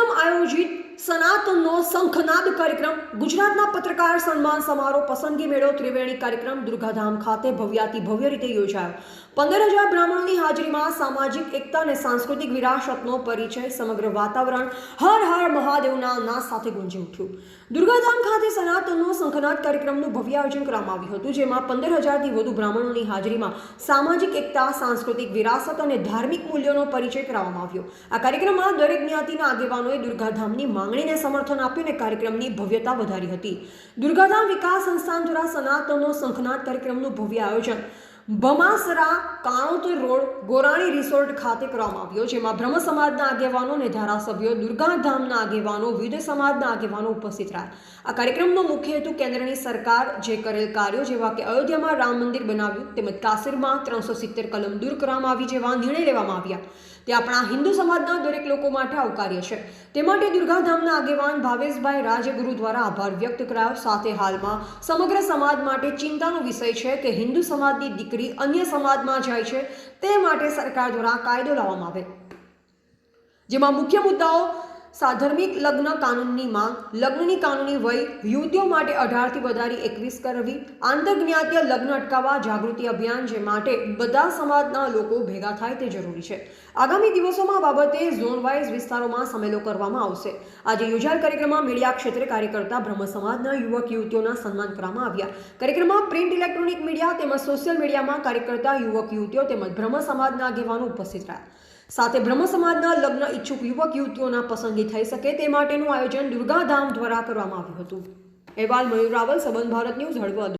આયોજિત સનાતનનો શંખનાદ કાર્યક્રમ, ગુજરાતના પત્રકાર સન્માન સમારોહ પસંદગી મેળો ત્રિવેણી કાર્યક્રમ, દુર્ગાધામ ખાતે ભવ્યાતિ ભવ્ય રીતે યોજાયો. પંદર હજાર બ્રાહ્મણોની હાજરીમાં સામાજિક, એકતા અને સાંસ્કૃતિક વિરાસતનો પરિચય, સમગ્ર વાતાવરણ હર હર મહાદેવના નાદ સાથે ગુંજી ઉઠ્યું. દુર્ગાધામ ખાતે સનાતનનો શંખનાદ કાર્યક્રમનું ભવ્ય આયોજન કરવામાં આવ્યું હતું, જેમાં પંદર હજારથી વધુ બ્રાહ્મણોની હાજરીમાં સામાજિક એકતા, સાંસ્કૃતિક વિરાસત અને ધાર્મિક મૂલ્યોનો પરિચય કરાવવામાં આવ્યો. આ કાર્યક્રમમાં દરેક જ્ઞાતિના આગેવાનોએ દુર્ગાધામની માંગણીને સમર્થન આપ્યું અને કાર્યક્રમની ભવ્યતા વધારી હતી. દુર્ગાધામ વિકાસ સંસ્થાન દ્વારા સનાતનો શંખનાદ કાર્યક્રમનું ભવ્ય આયોજન ભમાસરા કાણોતર રોડ ગોરાણી રિસોર્ટ ખાતે કરવામાં આવ્યો, જેમાં બ્રહ્મ સમાજના આગેવાનો અને ધારાસભ્યો દુર્ગાધામના આગેવાનો, વિવિધ સમાજના આગેવાનો ઉપસ્થિત રહ્યા. આ કાર્યક્રમનો મુખ્ય હેતુ કેન્દ્રની સરકાર જે કરેલ કાર્યો, જેવા કે અયોધ્યામાં રામ મંદિર બનાવ્યું, તેમજ કાશીરમાં ત્રણસો સિત્તેર કલમ દૂર કરવામાં આવી, જેવા નિર્ણય લેવામાં આવ્યા. તે આપણા હિન્દુ સમાજના દરેક લોકો માટે આવકાર્ય છે. તે માટે દુર્ગાધામના આગેવાન ભાવેશભાઈ રાજગુરુ દ્વારા આભાર વ્યક્ત કરાયો. સાથે હાલમાં સમગ્ર સમાજ માટે ચિંતાનો વિષય છે કે હિન્દુ સમાજની દીકરી અન્ય સમાજમાં જાય છે તે માટે સરકાર દ્વારા કાયદો લાવવામાં આવે. જેમાં મુખ્ય મુદ્દાઓ સાધર્મિક લગ્ન કાનૂનની માંગ, લગ્નની કાનૂની વય યુવતીઓ માટે અઢારથી વધારી એકવીસ કરવી, આંતરજ્ઞાતીય લગ્ન અટકાવવા જાગૃતિ અભિયાન જે માટે બધા સમાજના લોકો ભેગા થાય તે જરૂરી છે. આગામી દિવસોમાં બાબતે ઝોન વાઇઝ વિસ્તારોમાં સમેલો કરવામાં આવશે. આજે યોજાયેલ કાર્યક્રમમાં મીડિયા ક્ષેત્રે કાર્ય કરતા બ્રહ્મ સમાજના યુવક યુવતીઓના સન્માન કરવામાં આવ્યા. કાર્યક્રમમાં પ્રિન્ટ ઇલેક્ટ્રોનિક મીડિયા તેમજ સોશિયલ મીડિયામાં કાર્ય કરતા યુવક યુવતીઓ તેમજ બ્રહ્મ સમાજના આગેવાનો ઉપસ્થિત રહ્યા. સાથે બ્રહ્મ સમાજના લગ્ન ઈચ્છુક યુવક યુવતીઓના પસંદગી થઈ શકે તે માટેનું આયોજન દુર્ગાધામ દ્વારા કરવામાં આવ્યું હતું. અહેવાલ મયુર રાવલ સંબંધ ભારત ન્યૂઝ હળવદ.